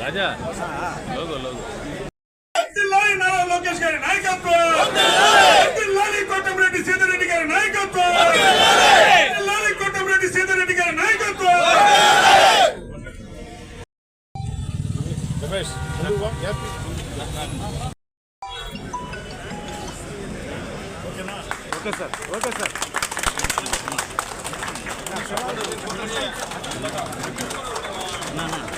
రాజా logo logo. Lokesh గారి నాయకత్వం! కోటంరెడ్డి సీతారెడ్డి గారి నాయకత్వం! కోటంరెడ్డి సీతారెడ్డి గారి నాయకత్వం! Ramesh okay sir okay sir. నా.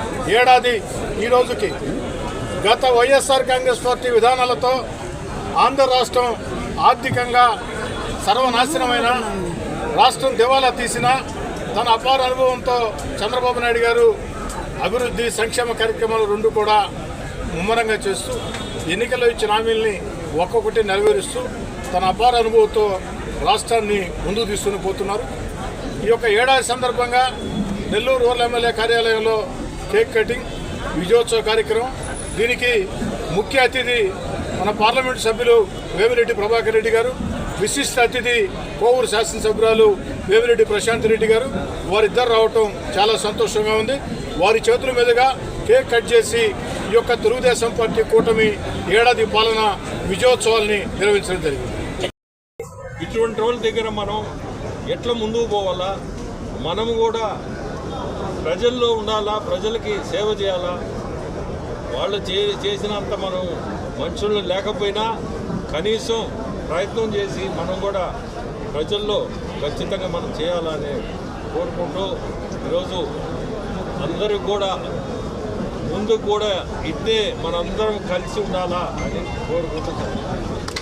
ఏడాది ఈ రోజుకి గత వైఎస్ఆర్ కాంగ్రెస్ పార్టీ విధానాలతో ఆంధ్ర రాష్ట్రం ఆర్థికంగా సర్వనాశనమైన రాష్ట్రం దివాలా తీసిన తన అపార అనుభవంతో చంద్రబాబు నాయుడు గారు అభివృద్ధి సంక్షేమ కార్యక్రమాలు రెండు కూడా ముమ్మరంగా చేస్తూ ఎన్నికల్లో ఇచ్చిన హామీల్ని ఒక్కొక్కటి నెరవేరుస్తూ తన అపార అనుభవంతో రాష్ట్రాన్ని ముందుకు తీసుకుని పోతున్నారు. ఈ యొక్క ఏడాది సందర్భంగా నెల్లూరు రూరల్ ఎమ్మెల్యే కార్యాలయంలో కేక్ కటింగ్ విజయోత్సవ కార్యక్రమం. దీనికి ముఖ్య అతిథి మన పార్లమెంటు సభ్యులు వేమిరెడ్డి ప్రభాకర్ రెడ్డి గారు విశిష్ట అతిథి కోవూరు శాసనసభ్యురాలు వేమిరెడ్డి ప్రశాంత్ రెడ్డి గారు. వారిద్దరు రావటం చాలా సంతోషంగా ఉంది. వారి చేతుల మీదుగా కేక్ కట్ చేసి ఈ యొక్క తెలుగుదేశం పార్టీ కూటమి ఏడాది పాలన విజయోత్సవాల్ని నిర్వహించడం జరిగింది. ఇటువంటి వాళ్ళ దగ్గర మనం ఎట్లా ముందుకు పోవాలా? మనము కూడా ప్రజల్లో ఉండాలా? ప్రజలకి సేవ చేయాలా? వాళ్ళు చే చేసినంత మనం మనుషులు లేకపోయినా కనీసం ప్రయత్నం చేసి మనం కూడా ప్రజల్లో ఖచ్చితంగా మనం చేయాలని కోరుకుంటూ ఈరోజు అందరికి కూడా ముందు కూడా ఇట్టే మనందరం కలిసి ఉండాలా అని కోరుకుంటున్నాను